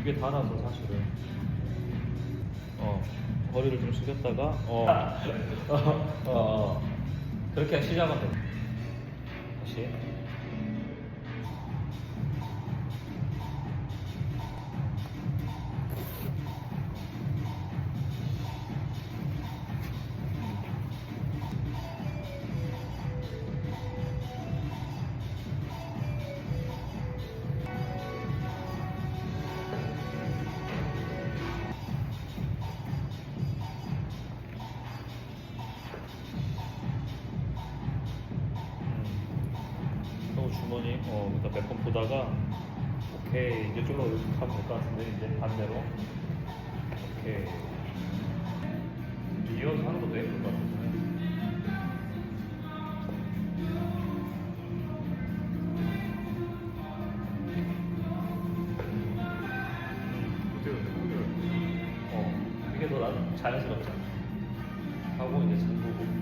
이게 달아서 사실은. 어 허리를 좀 숙였다가 어, 어, 어, 어. 그렇게 시작하면 돼. 다시 음. 또 주머니 어 그러니까 몇번 보다가 오케이 이제 좀더 가면 될 것 같은데 이제 반대로 오케이 이어서 하는 것도 예쁠 것 같은데 어, 이게 더 나- 자연스럽잖아. 하고 이제 잠그고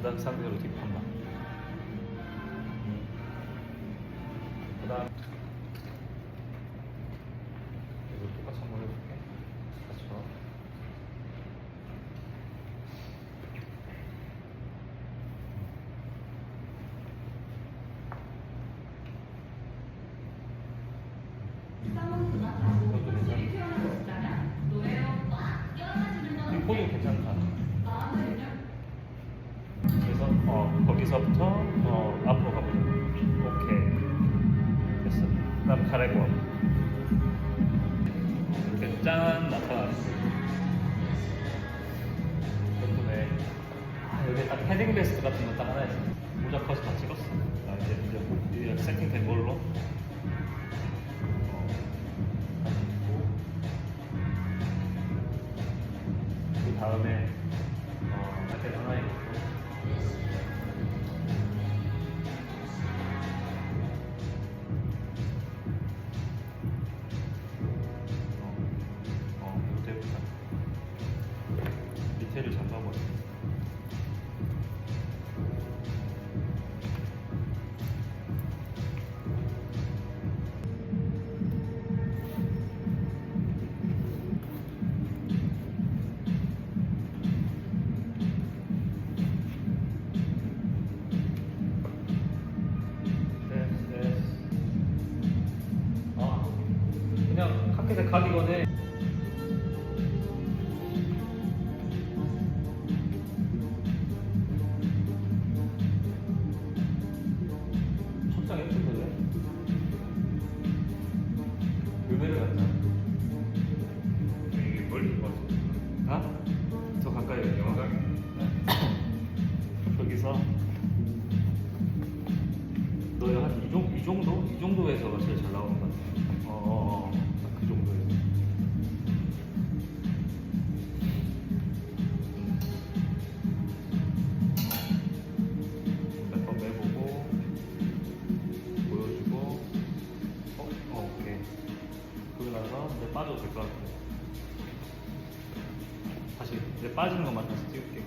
그다음 상태로 뒷판만. 그다음 이거 똑같이 한번 해볼게. 그렇죠. 이것도 괜찮아. 이 코도 괜찮다. 어 거기서부터 어 앞으로 가보자. 오케이 됐어. 그 다음 가래고 이렇게 짠 나타났어. 덕분에 아, 여기 딱 헤딩 베스트 같은 거 딱 하나 있어. 모자 컷을 다 찍었어. 아, 이제 이제 이제 세팅된 걸로. 어, 그 다음에 어, 이렇게 하나 있고. 밑에를 잠가버려. 됐어, 됐어. 아, 그냥 카켓에 가기 전에 예쁜데 왜? 의외로 같다. 이게 멀리 봐. 아? 더 가까이 영화가 저기서 너희 한이 정도, 이 정도? 이 정도에서가 제일 잘 나오는 것 같아. 어, 빠져도 될 것 같아. 다시, 이제 빠지는 것만 다시 찍을게.